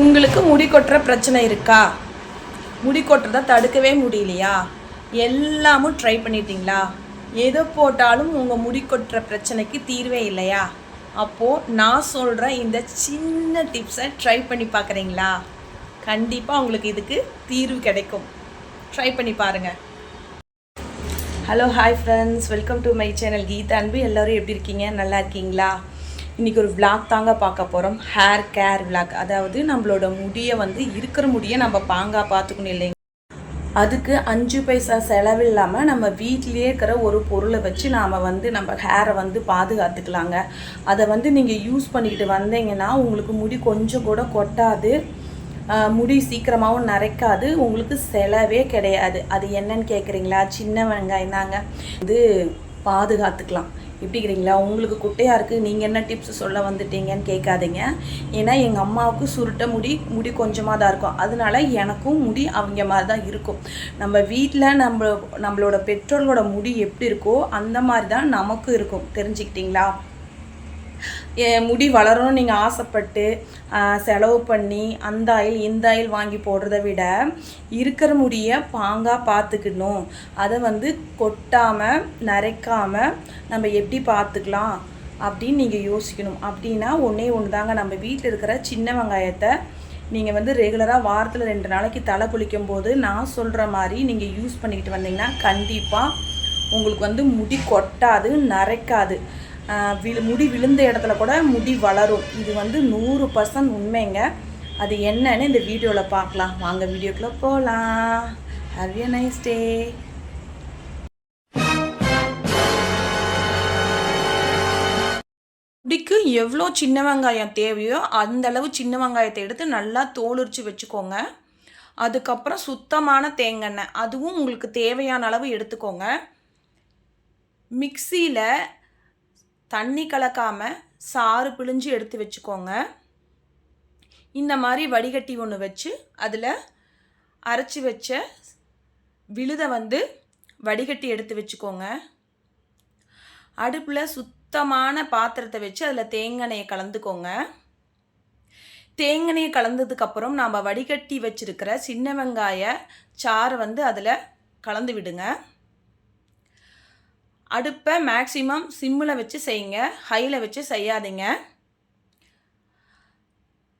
உங்களுக்கு முடி கொட்டுற பிரச்சனை இருக்கா? முடி கொட்டுறதை தடுக்கவே முடியலையா? எல்லாமும் ட்ரை பண்ணிட்டீங்களா? எதை போட்டாலும் உங்கள் முடி கொட்டுற பிரச்சனைக்கு தீர்வே இல்லையா? அப்போது நான் சொல்கிற இந்த சின்ன டிப்ஸை ட்ரை பண்ணி பார்க்குறீங்களா கண்டிப்பாக உங்களுக்கு இதுக்கு தீர்வு கிடைக்கும். ட்ரை பண்ணி பாருங்கள் hello hi friends welcome to my channel Geetha அன்பு எல்லோரும் எப்படி இருக்கீங்க? நல்லா இருக்கீங்களா? இன்றைக்கி ஒரு விளாக் தாங்க பார்க்க போகிறோம் ஹேர் கேர் விளாக் அதாவது நம்மளோட முடியை வந்து இருக்கிற முடியை நம்ம பாங்காக பார்த்துக்கணும் இல்லைங்க. அதுக்கு அஞ்சு பைசா செலவில்லாமல் நம்ம வீட்டிலேயே இருக்கிற ஒரு பொருளை வச்சு நாம் வந்து நம்ம ஹேரை வந்து பாதுகாத்துக்கலாங்க. அதை வந்து நீங்கள் யூஸ் பண்ணிக்கிட்டு வந்தீங்கன்னா உங்களுக்கு முடி கொஞ்சம் கூட கொட்டாது. முடி சீக்கிரமாகவும் நரைக்காது. உங்களுக்கு செலவே கிடையாது. அது என்னன்னு கேட்குறீங்களா சின்ன வெங்காயம் தாங்க. இது பாதுகாத்துக்கலாம். எப்படிங்கிறீங்களா? உங்களுக்கு குட்டையாக இருக்குது நீங்கள் என்ன டிப்ஸ் சொல்ல வந்துட்டீங்கன்னு கேட்காதீங்க. ஏன்னா எங்கள் அம்மாவுக்கு சுருட்ட முடி முடி கொஞ்சமாக தான் இருக்கும். அதனால எனக்கும் முடி அவங்க மாதிரி தான் இருக்கும். நம்ம வீட்டில் நம்ம நம்மளோட பெற்றோர்களோட முடி எப்படி இருக்கோ அந்த மாதிரி தான் நமக்கும் இருக்கும். தெரிஞ்சுக்கிட்டீங்களா? முடி வளரணும்னு நீங்கள் ஆசைப்பட்டு செலவு பண்ணி அந்த ஆயில் இந்த ஆயில் வாங்கி போடுறத விட இருக்கிற முடியை பாங்காக பார்த்துக்கணும் அதை வந்து கொட்டாமல் நரைக்காமல் நம்ம எப்படி பார்த்துக்கலாம் அப்படின்னு நீங்கள் யோசிக்கணும். அப்படின்னா ஒன்றே ஒன்று தாங்க நம்ம வீட்டில் இருக்கிற சின்ன வெங்காயத்தை நீங்கள் வந்து ரெகுலராக வாரத்தில் ரெண்டு நாளைக்கு தலை குளிக்கும் போது நான் சொல்கிற மாதிரி நீங்கள் யூஸ் பண்ணிக்கிட்டு வந்தீங்கன்னா கண்டிப்பாக உங்களுக்கு வந்து முடி கொட்டாது நரைக்காது. விழு முடி விழுந்த இடத்துல கூட முடி வளரும். இது வந்து நூறு பர்சன்ட் உண்மைங்க. அது என்னன்னு இந்த வீடியோவில் பார்க்கலாம் வாங்க வீடியோக்குள்ளே போகலாம் ஹாவ் எ நைஸ் டே முடிக்கு எவ்வளோ சின்ன வெங்காயம் தேவையோ அந்த அளவு சின்ன வெங்காயத்தை எடுத்து நல்லா தோலுரிச்சு வச்சுக்கோங்க. அதுக்கப்புறம் சுத்தமான தேங்காய் அதுவும் உங்களுக்கு தேவையான அளவு எடுத்துக்கோங்க. மிக்சியில் தண்ணி கலக்காமல் சாறு பிழிஞ்சு எடுத்து வச்சுக்கோங்க. இந்த மாதிரி வடிகட்டி ஒன்று வச்சு அதில் அரைச்சி வச்ச விழுதை வந்து வடிகட்டி எடுத்து வச்சுக்கோங்க. அடுப்பில் சுத்தமான பாத்திரத்தை வச்சு அதில் தேங்காயை கலந்துக்கோங்க. தேங்காயை கலந்ததுக்கப்புறம் நாம் வடிகட்டி வச்சிருக்கிற சின்ன வெங்காய சாறு வந்து அதில் கலந்து விடுங்க. அடுப்பை மேக்ஸிமம் சிம்மில் வச்சு செய்யுங்க. ஹையில் வச்சு செய்யாதீங்க.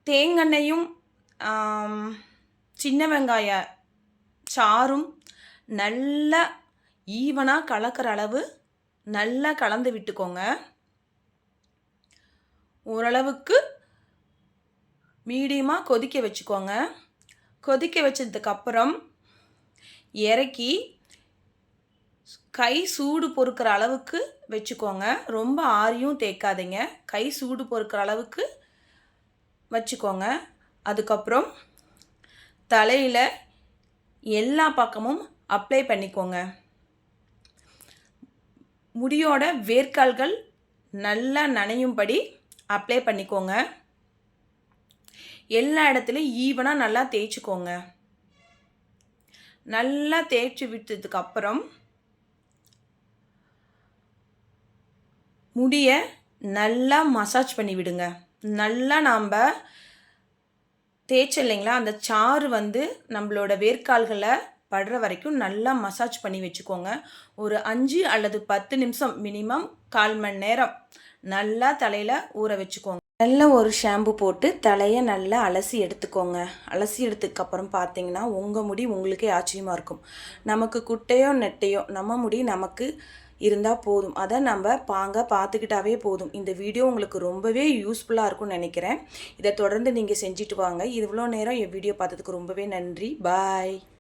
தேங்கெண்ணையும் சின்ன வெங்காய சாறும் நல்லா ஈவனாக கலக்கிற அளவு நல்லா கலந்து விட்டுக்கோங்க. ஓரளவுக்கு மீடியமாக கொதிக்க வச்சுக்கோங்க. கொதிக்க வச்சதுக்கப்புறம் இறக்கி கை சூடு பொறுக்கிற அளவுக்கு வச்சுக்கோங்க. ரொம்ப ஆரியும் தேய்க்காதீங்க. கை சூடு பொறுக்கிற அளவுக்கு வச்சுக்கோங்க. அதுக்கப்புறம் தலையில் எல்லா பக்கமும் அப்ளை பண்ணிக்கோங்க. முடியோட வேர்க்கால்கள் நல்லா நனையும்படி அப்ளை பண்ணிக்கோங்க. எல்லா இடத்துலையும் ஈவனாக நல்லா தேய்ச்சிக்கோங்க. நல்லா தேய்ச்சி விட்டதுக்கப்புறம் முடியை நல்லா மசாஜ் பண்ணி விடுங்க. நல்லா நாம் தேய்ச்ச இல்லைங்களா? அந்த சாறு வந்து நம்மளோட வேர்க்கால்களை படுற வரைக்கும் நல்லா மசாஜ் பண்ணி வச்சுக்கோங்க. ஒரு அஞ்சு அல்லது பத்து நிமிஷம் மினிமம் கால் மணி நேரம் நல்லா தலையில் ஊற வச்சுக்கோங்க. நல்ல ஒரு ஷாம்பு போட்டு தலையை நல்லா அலசி எடுத்துக்கோங்க. அலசி எடுத்ததுக்கப்புறம் பார்த்தீங்கன்னா உங்கள் முடி உங்களுக்கே ஆச்சரியமாக இருக்கும். நமக்கு குட்டையோ நெட்டையோ நம்ம முடி நமக்கு இருந்தால் போதும். அதை நம்ம பாங்க பார்த்துக்கிட்டாவே போதும். இந்த வீடியோ உங்களுக்கு ரொம்பவே யூஸ்ஃபுல்லாக இருக்கும்னு நினைக்கிறேன். இதை தொடர்ந்து நீங்கள் செஞ்சுட்டு வாங்க. இவ்வளோ நேரம் என் வீடியோ பார்த்ததுக்கு ரொம்பவே நன்றி. பாய்